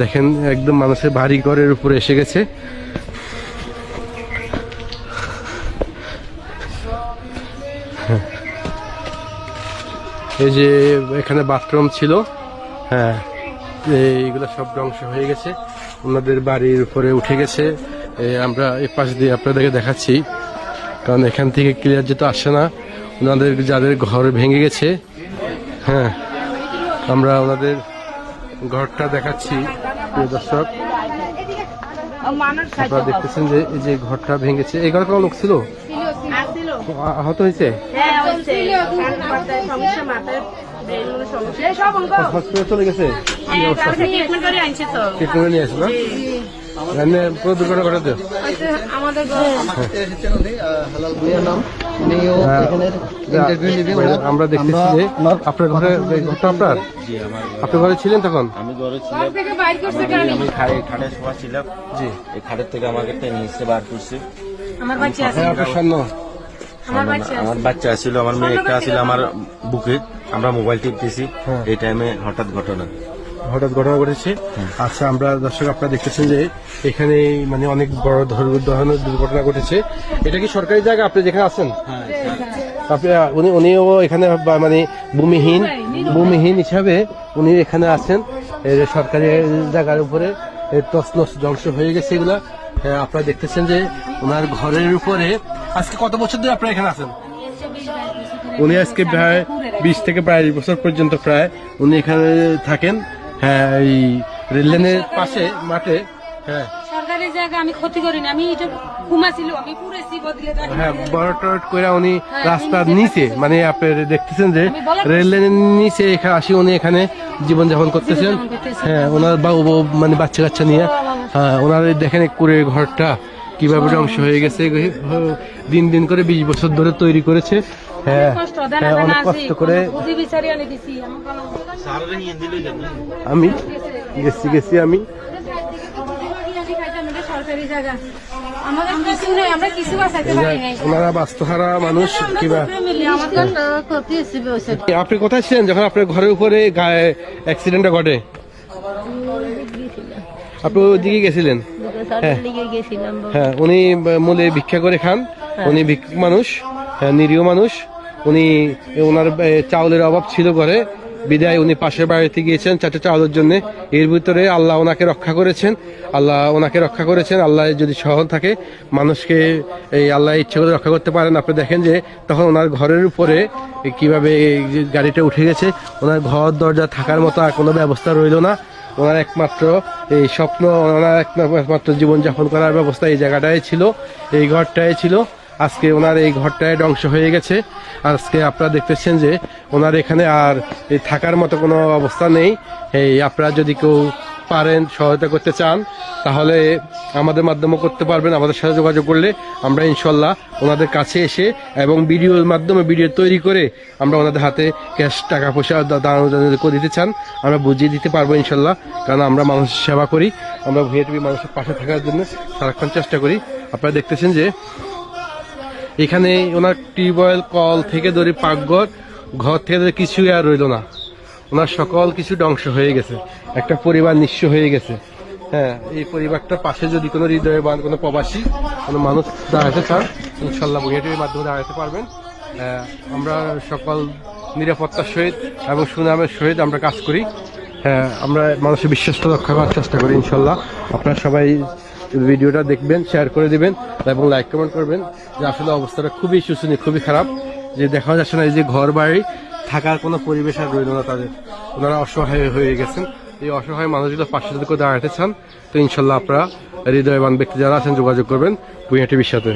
দেখেন, একদম মানুষের বাড়ি ঘরের উপরে এসে গেছে। হ্যাঁ। এই যে এখানে বাথরুম ছিল হ্যাঁ এইগুলো সব ধ্বংস হয়ে গেছে। ওনাদের বাড়ির উপরে উঠে গেছে। আমরা এই পাশ দিয়ে আপনাদেরকে দেখাচ্ছি। কারণ এখান থেকে ক্লিয়ার যেতে আসে না। ওনাদের যাদের ঘর ভেঙে গেছে হ্যাঁ আমরা ওনাদের ঘরটা দেখাচ্ছি প্রিয় দর্শক। আপনারা দেখতেছেন যে এই যে ঘরটা ভেঙেছে। এই ঘরে কোনো লোক ছিল? আহত হয়েছে? হ্যাঁ হসপিটালে চলে গেছে? কি হ্যাঁ ট্রিটমেন্ট নিয়ে পুরো দুর্ঘটনা ঘটাতে আমাদের আমরা দেখতেছি যে আপনার ঘরে ঘরটা আপনার? আপনার ঘরে। ছিলেন তখন? আমি ঘরে ছিলাম। আমি শোয়া ছিলাম। জি। এই খাড়ের থেকে আমাকে টেনে এসে বার করছে। আমার বাচ্চা আছে। হ্যাঁ আমার বাচ্চা আছে। আমার বাচ্চা ছিল আমার মেয়ে একটা ছিল আমার বুকে। আমরা মোবাইল টিপতেছি। হ্যাঁ। এই টাইমে হঠাৎ ঘটনা। হঠাৎ ঘটনা ঘটেছে। আচ্ছা আমরা দর্শক আপনারা দেখতেছেন যে এখানে মানে অনেক বড় ধর- ধরনের দুর্ঘটনা ঘটেছে। এটা কি সরকারি জায়গা? আপনি যেখানে আছেন? আপনি উনি, উনিও এখানে মানে ভূমিহীন ভূমিহীন হিসাবে উনি এখানে আছেন। সরকারি জায়গার উপরে তসনস ধ্বংস হয়ে গেছে এগুলা। আপনারা দেখতেছেন যে ওনার ঘরের উপরে আজকে কত বছর ধরে আপনারা এখানে আছেন? উনি আজকে প্রায় বিশ থেকে বাইশ বছর পর্যন্ত প্রায় উনি এখানে থাকেন। হ্যাঁ এই রেললাইনের পাশে মাঠে হ্যাঁ। সরকারি জায়গা আমি ক্ষতি করি না আমি এটা ঘুমা আমি পুরেছি বদলে হ্যাঁ বড় করে উনি হ্যাঁ, রাস্তার নিচে মানে আপনার দেখতেছেন যে আমি রেল লাইনের নিচে এখানে আসি উনি এখানে জীবনযাপন করতেছেন। হ্যাঁ ওনার বাবু বাবু মানে বাচ্চা কাচ্চা নিয়ে। হ্যাঁ ওনার দেখেন কুড়ে ঘরটা কীভাবে ধ্বংস হয়ে গেছে। দিন দিন করে বিশ বছর ধরে তৈরি করেছে। হ্যাঁ কষ্ট হ্যাঁ, অনেক কষ্ট করে বুদ্ধি বিচারি আনি দিছি আমার ভালো আমি গেছি গেছি আমি। ওনারা বাস্তুহারা মানুষ কিবা হয়েছে আপনি কোথায় ছিলেন যখন আপনার ঘরের উপরে গায়ে অ্যাক্সিডেন্টটা ঘটে? আপনি ওইদিকে গেছিলেন? হ্যাঁ। হ্যাঁ। উনি মূলে ভিক্ষা করে খান। উনি ভিক্ষুক মানুষ হ্যাঁ নিরীহ মানুষ। উনি ওনার চাউলের অভাব ছিল ঘরে। বিদায় উনি পাশের বাড়িতে গিয়েছেন চারটে চাউলের জন্য। এর ভিতরে আল্লাহ ওনাকে রক্ষা করেছেন। আল্লাহ ওনাকে রক্ষা করেছেন। আল্লাহ যদি সহল থাকে, মানুষকে এই আল্লাহ ইচ্ছে করে রক্ষা করতে পারেন। আপনি দেখেন যে তখন ওনার ঘরের উপরে কীভাবে গাড়িটা উঠে গেছে, ওনার ঘর, দরজা থাকার মতো আর কোনো ব্যবস্থা রইল না। ওনার একমাত্র এই স্বপ্ন, ওনার একমাত্র জীবনযাপন করার ব্যবস্থা এই জায়গাটায় ছিল, এই ঘরটায় ছিল। আজকে ওনার এই ঘরটায় ধ্বংস হয়ে গেছে। আজকে আপনারা দেখতেছেন যে ওনার এখানে আর থাকার মতো কোনো অবস্থা নেই। এই আপনারা যদি কেউ পারেন, সহায়তা করতে চান, তাহলে আমাদের মাধ্যমে করতে পারবেন। আমাদের সাথে যোগাযোগ করলে আমরা ইনশাল্লাহ ওনাদের কাছে এসে এবং ভিডিওর মাধ্যমে ভিডিও তৈরি করে আমরা ওনাদের হাতে ক্যাশ টাকা পয়সা দা- দান করে দিতে চান, আমরা বুঝিয়ে দিতে পারব ইনশাল্লাহ। কারণ আমরা মানুষের সেবা করি, আমরা ভিএটিভি মানুষের পাশে থাকার জন্য সারাক্ষণ চেষ্টা করি। আপনারা দেখতেছেন যে এখানে ওনার টিউবওয়েল, কল থেকে ধরে পাকঘর, ঘর থেকে ধরে কিছুই আর রইল না। ওনার সকল কিছু ধ্বংস হয়ে গেছে। একটা পরিবার নিঃস্ব হয়ে গেছে। হ্যাঁ এই পরিবারটার পাশে যদি কোনো হৃদয় হৃদয়বান কোনো প্রবাসী, কোনো মানুষ দাঁড়াতে চান, ইনশাল্লাহ বুড়িয়াটির মাধ্যমে দাঁড়াতে পারবেন। আমরা সকল নিরাপত্তার সহিত এবং সুনামের সহিত আমরা কাজ করি। হ্যাঁ আমরা মানুষের বিশ্বাসটা রক্ষা করার চেষ্টা করি, ইনশাল্লাহ। আপনারা সবাই ভিডিওটা দেখবেন শেয়ার করে দিবেন এবং লাইক কমেন্ট করবেন যে আসলে অবস্থাটা খুবই শোষণীয় খুবই খারাপ। যে দেখা যাচ্ছে না এই যে ঘর বাড়ি থাকার কোনো পরিবেশ আর রইল না তাদের। ওনারা অসহায় হয়ে গেছেন। এই অসহায় মানুষগুলো পাশে যদি কেউ দাঁড়াতে চান, তো ইনশাল্লাহ আপনারা হৃদয়বান ব্যক্তি যারা আছেন যোগাযোগ করবেন পুঁয়াটি সাথে।